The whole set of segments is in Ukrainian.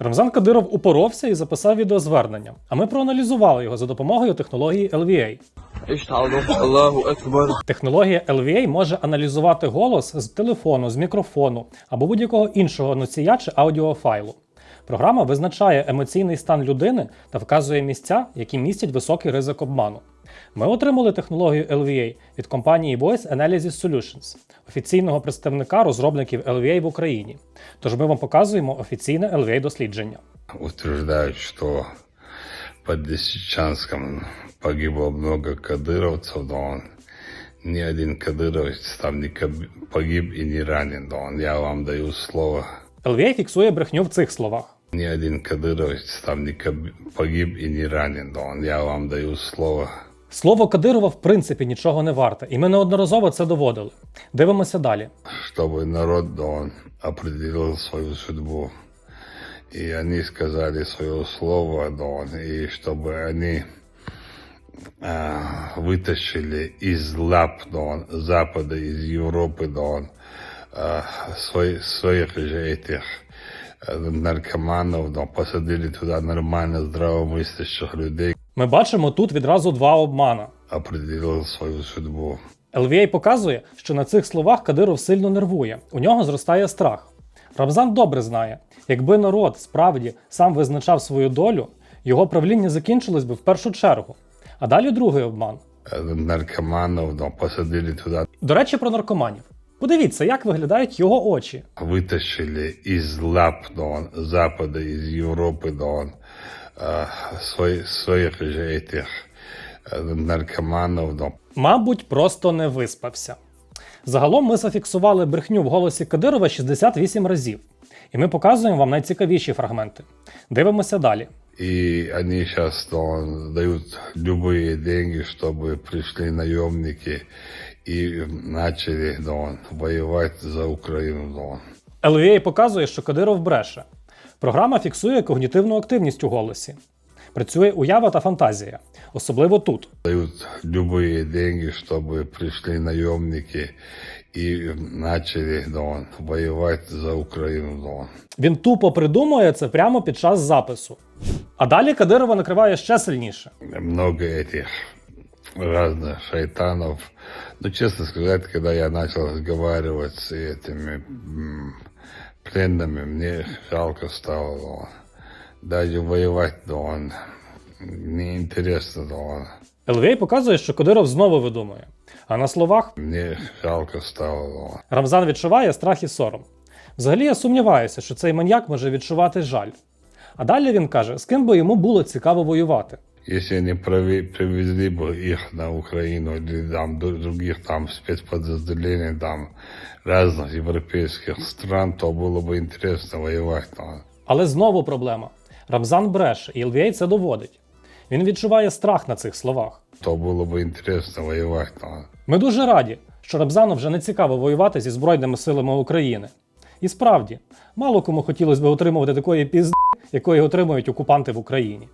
Рамзан Кадиров упоровся і записав відеозвернення, а ми проаналізували його за допомогою технології LVA. Технологія LVA може аналізувати голос з телефону, з мікрофону або будь-якого іншого носія чи аудіофайлу. Програма визначає емоційний стан людини та вказує місця, які містять високий ризик обману. Ми отримали технологію LVA від компанії Voice Analysis Solutions, офіційного представника розробників LVA в Україні. Тож ми вам показуємо офіційне LVA дослідження. утверждают, что под Лисичанском погибло много кадыровцев, да он ни один кадыровец там не коб- погиб и не ранен, да он, я вам даю слово, LVA фіксує брехню в цих словах. ни один кадыровец там не коб- погиб и не ранен, да он, я вам даю слово. Слово Кадирова в принципі нічого не варте, і ми неодноразово це доводили. Дивимося далі. чтобы народ, да он, определил свою судьбу. И они сказали свое слово, да он, и чтобы они а, вытащили из лап, да он, Запада, из Европы, да он, а, свои- своих же этих э, наркоманов, да, посадили туда нормально здравомыслящих людей, Ми бачимо тут відразу два обмана. определил свою судьбу. LVA показує, що на цих словах Кадиров сильно нервує, у нього зростає страх. Рамзан добре знає, якби народ справді сам визначав свою долю, його правління закінчилось би в першу чергу. А далі другий обман. Э, Наркоманов, да, посадили туда До речі, про наркоманів. Подивіться, як виглядають його очі. вытащили из лап Дон, Запада, из Европы Дон, э, свои- своих же этих э, наркоманов Дон. Мабуть, просто не виспався. Загалом ми зафіксували брехню в голосі Кадирова 68 разів. І ми показуємо вам найцікавіші фрагменти. Дивимося далі. И они сейчас Дон, дают любые деньги, чтобы пришли наемники и начали Дон, воевать за Украину Дон. LVA показує, що Кадиров бреше. Програма фіксує когнітивну активність у голосі. Працює уява та фантазія, особливо тут. Дают любые деньги, чтобы пришли наемники и начали Дон, воевать за Украину Дон. Він тупо придумує це прямо під час запису. А далі Кадирова накриває ще сильніше. много этих разных шайтанов. Но, честно сказать, когда я начал разговаривать с этими м, пленными, мне жалко стало. Даже воевать, да он, неинтересно, да он. LVA показує, що Кадиров знову видумує. А на словах Мне жалко стало, да. Рамзан відчуває страх і сором. Взагалі я сумніваюся, що цей маньяк може відчувати жаль. А далі він каже, з ким би йому було цікаво воювати Если они прови- привезли бы их на Украину или там ду- других там спецподразделений там разных европейских стран, то было бы интересно воевать. да он. Але знову проблема. Рамзан бреше, і LVA це доводить. Він відчуває страх на цих словах. то было бы интересно воевать. да. Ми дуже раді, що Рабзану вже не цікаво воювати зі Збройними силами України. І справді, мало кому хотілося б отримувати такої пізди, якої отримують окупанти в Україні.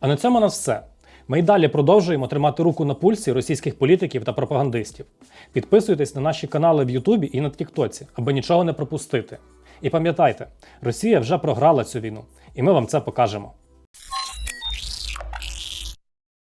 А на цьому на все. Ми й далі продовжуємо тримати руку на пульсі російських політиків та пропагандистів. Підписуйтесь на наші канали в Ютубі і на Тіктоці, аби нічого не пропустити. І пам'ятайте, Росія вже програла цю війну, і ми вам це покажемо.